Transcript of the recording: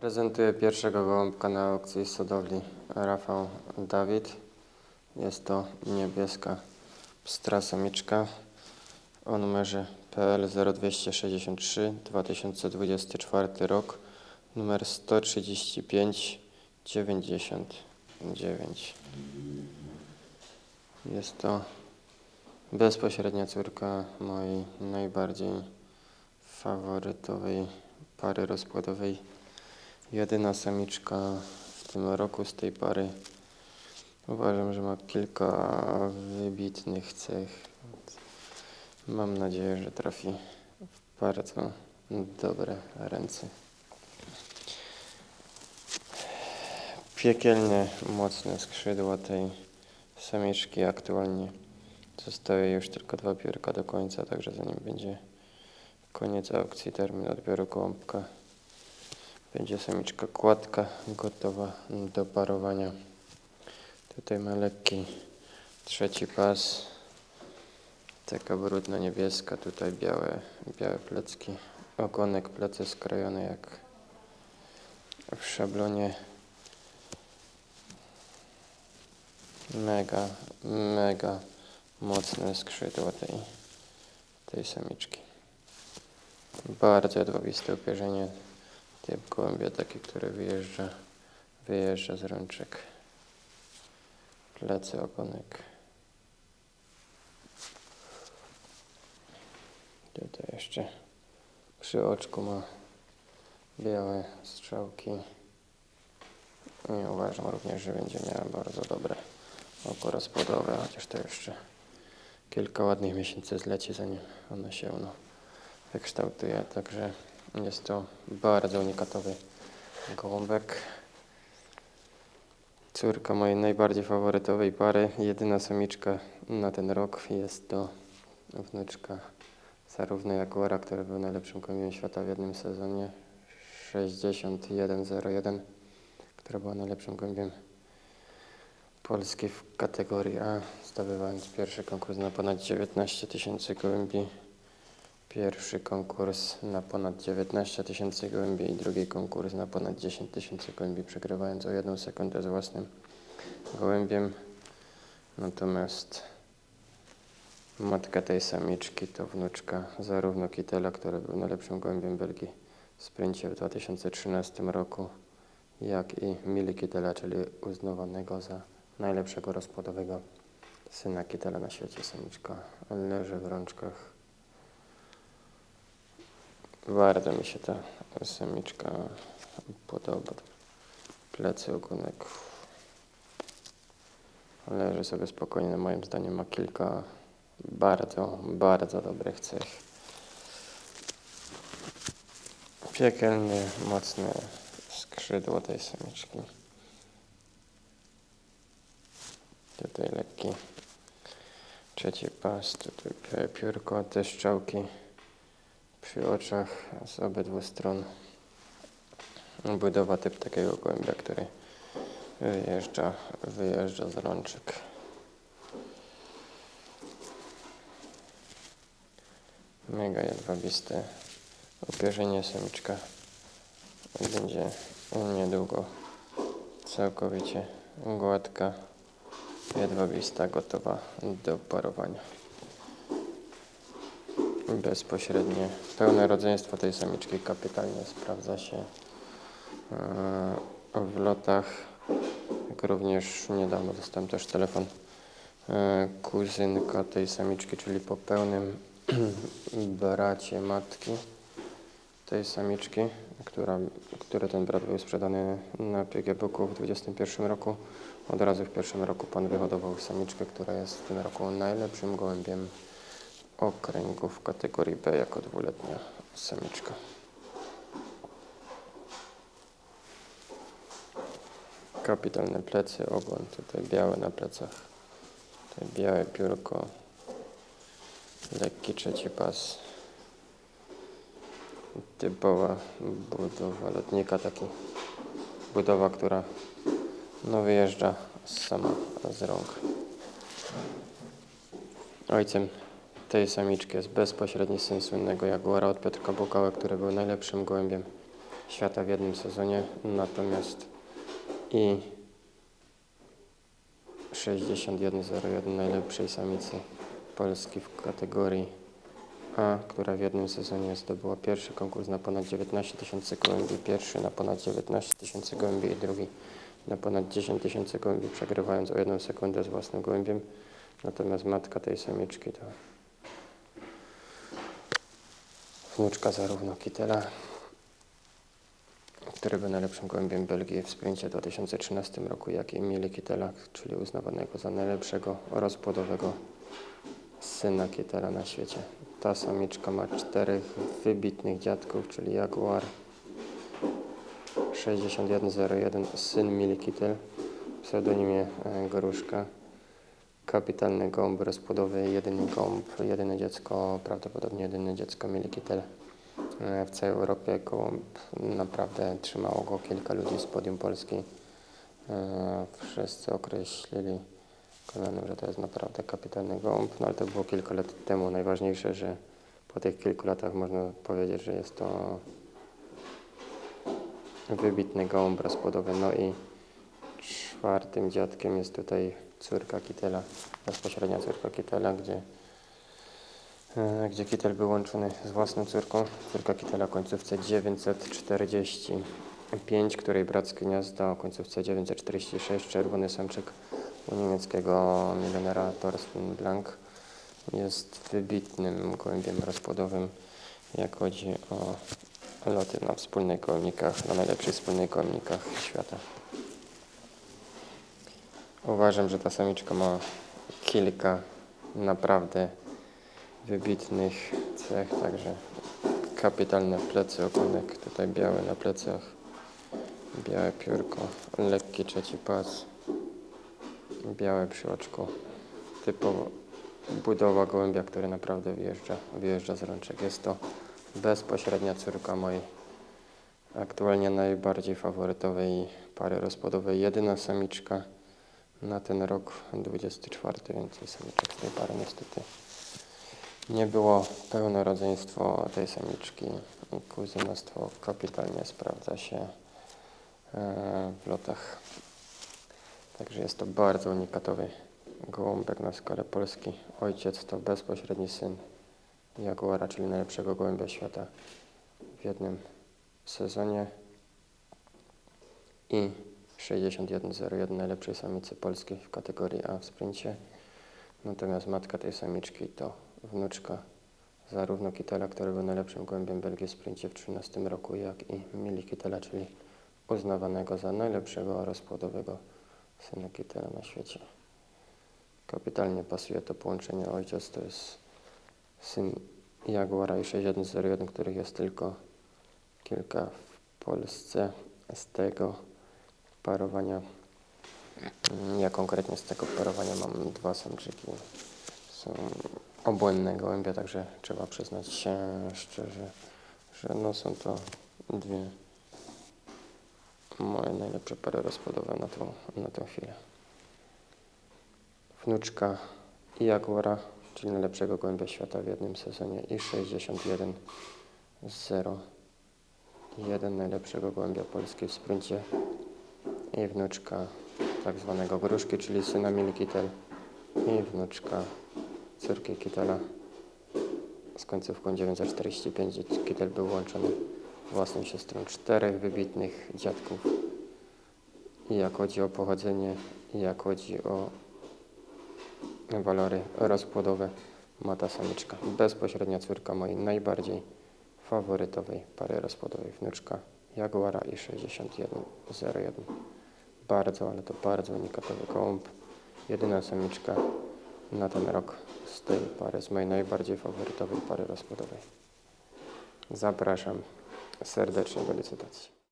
Prezentuję pierwszego gołąbka na aukcji z Rafał Dawid. Jest to niebieska pstra samiczka o numerze PL 0263 2024 rok numer 135 99. Jest to bezpośrednia córka mojej najbardziej faworytowej pary rozpłodowej. Jedyna samiczka w tym roku z tej pary. Uważam, że ma kilka wybitnych cech. Mam nadzieję, że trafi w bardzo dobre ręce. Piekielnie mocne skrzydła tej samiczki aktualnie. Zostały już tylko dwa piórka do końca, także zanim będzie koniec aukcji, termin odbioru gołąbka, będzie samiczka kładka gotowa do parowania. Tutaj ma lekki trzeci pas. Taka brudno niebieska, tutaj białe, białe plecki. Ogonek, plecy skrojone jak w szablonie. Mega, mega mocne skrzydła tej, tej samiczki. Bardzo jedwabiste upierzenie. Typ gołębia taki, który wyjeżdża, wyjeżdża z rączek. Plecy, ogonek. Tutaj jeszcze przy oczku ma białe strzałki. I uważam również, że będzie miała bardzo dobre oko rozpłodowe, chociaż to jeszcze kilka ładnych miesięcy zleci, zanim ono się no, wykształtuje. Także jest to bardzo unikatowy gołąbek. Córka mojej najbardziej faworytowej pary, jedyna samiczka na ten rok. Jest to wnuczka zarówno Jaguara, który był najlepszym gołębiem świata w jednym sezonie, 6101, która była najlepszym gołębiem Polski w kategorii A, zdobywając pierwszy konkurs na ponad 19 tysięcy gołębi, pierwszy konkurs na ponad 19 tysięcy gołębi i drugi konkurs na ponad 10 tysięcy gołębi, przegrywając o jedną sekundę z własnym gołębiem. Natomiast matka tej samiczki to wnuczka zarówno Kitela, który był najlepszym gołębiem Belgii w sprincie w 2013 roku, jak i Mili Kitela, czyli uznawanego za najlepszego rozpłodowego syna Kitela na świecie. Samiczka leży w rączkach. Bardzo mi się ta samiczka podoba. Plecy, ogonek. Leży sobie spokojnie. Moim zdaniem ma kilka bardzo, bardzo dobrych cech. Piekielnie mocne skrzydło tej samiczki. Tutaj lekki trzeci pas, tutaj piórko, te strzałki przy oczach z obydwu stron. Budowa typ takiego gołębia, który wyjeżdża, wyjeżdża z rączek. Mega jedwabiste upierzenie samiczka będzie niedługo całkowicie gładka, jedwabista, gotowa do parowania. Bezpośrednie pełne rodzeństwo tej samiczki kapitalnie sprawdza się e, w lotach. Jak również niedawno dostałem też telefon e, kuzynka tej samiczki, czyli po pełnym bracie matki tej samiczki, która, który ten brat był sprzedany na PGBoku w 2021 roku. Od razu w pierwszym roku pan wyhodował samiczkę, która jest w tym roku najlepszym gołębiem okręgu w kategorii B jako dwuletnia samiczka. Kapitalne plecy, ogon, tutaj białe na plecach, tutaj białe piórko, lekki trzeci pas. Typowa budowa lotnika, taki budowa, która no wyjeżdża sama z rąk. Ojcem tej samiczki jest bezpośredni syn słynnego Jaguara od Piotrka Bukała, który był najlepszym gołębiem świata w jednym sezonie, natomiast i 61.01 najlepszej samicy Polski w kategorii A, która w jednym sezonie zdobyła pierwszy konkurs na ponad 19 tysięcy gołębi, pierwszy na ponad 19 tysięcy gołębi i drugi na ponad 10 tysięcy gołębi, przegrywając o jedną sekundę z własnym gołębiem. Natomiast matka tej samiczki to wnuczka zarówno Kitela, który był najlepszym gołębiem Belgii w sprincie w 2013 roku, jak i Mili Kitela, czyli uznawanego za najlepszego rozpłodowego syna Kitela na świecie. Ta samiczka ma czterech wybitnych dziadków, czyli Jaguar 6101, syn Mili Kitel, w pseudonimie e, Goruszka. Kapitalny gąb rozpłodowy, jedyny gąb, jedyne dziecko, prawdopodobnie jedyne dziecko Mili Kitel e, w całej Europie. Gołąb naprawdę trzymało go kilka ludzi z podium Polski. E, Wszyscy określili Konanem, że to jest naprawdę kapitalny gołąb, no ale to było kilka lat temu. Najważniejsze, że po tych kilku latach można powiedzieć, że jest to wybitny gołąb rozpłodowy. No i czwartym dziadkiem jest tutaj córka Kitela, bezpośrednia córka Kitela, gdzie, e, gdzie Kitel był łączony z własną córką. Córka Kitela końcówce 945, której brat z gniazda o końcówce 946, czerwony samczyk u niemieckiego milionera Thorsten Blank. Jest wybitnym gołębiem rozpłodowym, jak chodzi o loty na wspólnych gołębnikach, na najlepszych wspólnych gołębnikach świata. Uważam, że ta samiczka ma kilka naprawdę wybitnych cech, także kapitalne plecy ogonek, tutaj białe na plecach, białe piórko, lekki trzeci pas, białe przy oczku, typowo budowa gołębia, który naprawdę wyjeżdża, wyjeżdża z rączek. Jest to bezpośrednia córka mojej aktualnie najbardziej faworytowej pary rozpłodowej, jedyna samiczka na ten rok 24, więcej samiczek z tej pary niestety nie było. Pełne rodzeństwo tej samiczki kuzynostwo kapitalnie sprawdza się e, w lotach. Także jest to bardzo unikatowy gołąbek na skalę Polski. Ojciec to bezpośredni syn Jaguara, czyli najlepszego gołębia świata w jednym sezonie i 61.01 najlepszej samicy polskiej w kategorii A w sprincie. Natomiast matka tej samiczki to wnuczka zarówno Kitela, który był najlepszym gołębiem Belgii w sprincie w 2013 roku, jak i Mili Kitela, czyli uznawanego za najlepszego rozpłodowego syna Kitela na świecie. Kapitalnie pasuje to połączenie ojciec, to jest syn Jaguara i 6101, których jest tylko kilka w Polsce. Z tego parowania, mm, ja konkretnie z tego parowania mam dwa samczyki. Są obłędne gołębie, także trzeba przyznać się szczerze, że no są to dwie moje najlepsze pary rozpłodowe na tą, na tą chwilę. Wnuczka Jaguara, czyli najlepszego gołębia świata w jednym sezonie i 61 0 1 najlepszego gołębia Polski w sprincie i wnuczka tak zwanego Gruszki, czyli syna Mili Kitel i wnuczka córki Kitela z końcówką 945. Kitel był łączony własną siostrą czterech wybitnych dziadków i jak chodzi o pochodzenie i jak chodzi o walory rozpłodowe ma ta samiczka. Bezpośrednia córka mojej najbardziej faworytowej pary rozpłodowej wnuczka Jaguara i 6101. Bardzo, ale to bardzo unikatowy gołąb. Jedyna samiczka na ten rok z tej pary, z mojej najbardziej faworytowej pary rozpłodowej. Zapraszam serdecznie do licytacji.